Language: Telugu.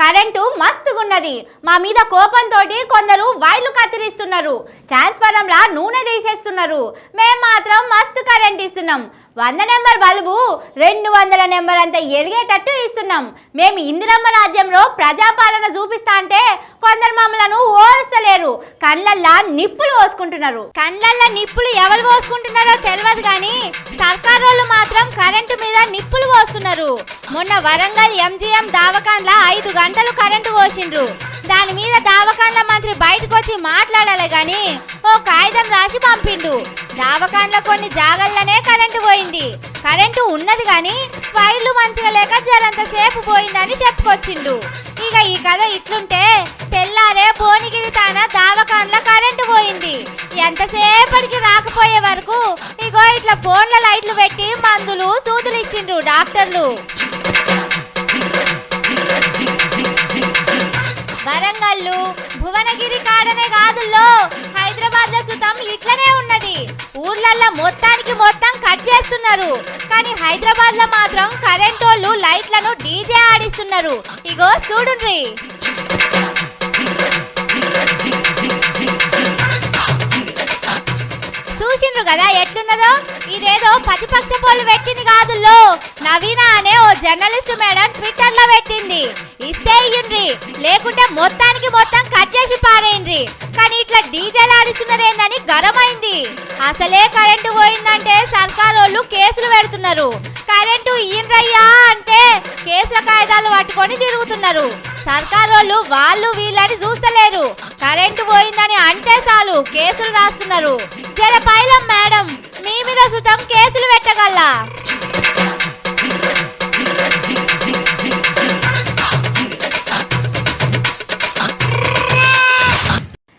కరెంటు ఉన్నది మా మీద కోపంతో కొందరు వైర్లు కత్తిరిస్తున్నారు. ట్రాన్స్ఫారంలా నూనె తీసేస్తున్నారు. మేము మాత్రం మస్తు కరెంట్ ఇస్తున్నాం. వంద నెంబర్ బల్బు రెండు వందల నెంబర్ అంత ఎలిగేటట్టు ఇస్తున్నాం. మేము ఇందిరమ్మ రాజ్యంలో ప్రజాపాలన చూపిస్తా అంటే కొందరు మమ్మలను ఓరుస్తలేరు కళ్ళల్లా నిప్పులు పోసుకుంటున్నారు. కళ్ళల్లా నిప్పులు ఎవరు పోసుకుంటున్నారో తెలియదు కానీ సర్కార్ వాళ్ళు మాత్రం కరెంటు మీద నిప్పులు పోస్తున్నారు. మొన్న వరంగల్ ఎంజిఎం దావకాన్ల ఐదు గంటలు కరెంటు పోసిండ్రు. దాని మీద దావకాండ్ల మంత్రి బయటకు వచ్చి మాట్లాడాలి గాని ఓ కాగితం రాసి పంపిండు. దావకాండ్ల కొన్ని జాగల్లోనే కరెంటు పోయింది. కరెంటు ఉన్నది గాని వైర్లు మంచిగా లేక జరంత సేపు పోయిందని చెప్పుకొచ్చిండు. ఇక ఈ కథ ఇట్లుంటే తెల్లారే భువనగిరి తాన దావకాండ్ల కరెంటు పోయింది. ఎంతసేపటికి రాకపోయే వరకు ఇగో ఇట్లా ఫోన్ల లైట్లు పెట్టి మందులు సూదులు ఇచ్చిండ్రు డాక్టర్లు. వరంగల్లు భువనగిరి కాడనే కాదుల్లో. హైదరాబాద్లో సుతం ఇట్లనే ఉన్నది. ఊర్లల్లో మొత్తానికి మొత్తం కట్ చేస్తున్నారు. కానీ హైదరాబాద్లో మాత్రం వాళ్ళు లైట్లను డీజే ఆడిస్తున్నారు. ఇగో చూడుండ్రి. చూసిండ్రు కదా ఎట్లున్నదో? ఇదేదో ప్రతిపక్ష పోలు పెట్టింది కాదుల్లో. నవీన అనే ఓ జర్నలిస్ట్ మేడం ట్విట్టర్లో పెట్టింది. ఇస్తే ఇయ్యండ్రి. లేకుంటే మొత్తానికి మొత్తం కట్ చేసి పారేయండ్రి. కానీ ఇట్లా డీజేలు ఆడిస్తున్నారేందని గరమైంది అసలే కరెంటు పోయిందంటే సర్కార్ వాళ్ళు కేసులు పెడుతున్నారు. కరెంటు ఇయ్యండ్రయ్యా అంటే కేసుల కాగితాలు పట్టుకొని తిరుగుతున్నారు. సర్కార్ వాళ్ళు వాళ్ళు వీళ్ళని చూస్తలేరు. కరెంటు పోయిందని అంటే చాలు కేసులు రాస్తున్నారు. జర పైలం మేడం మీ మీద సుతం కేసులు పెట్టగల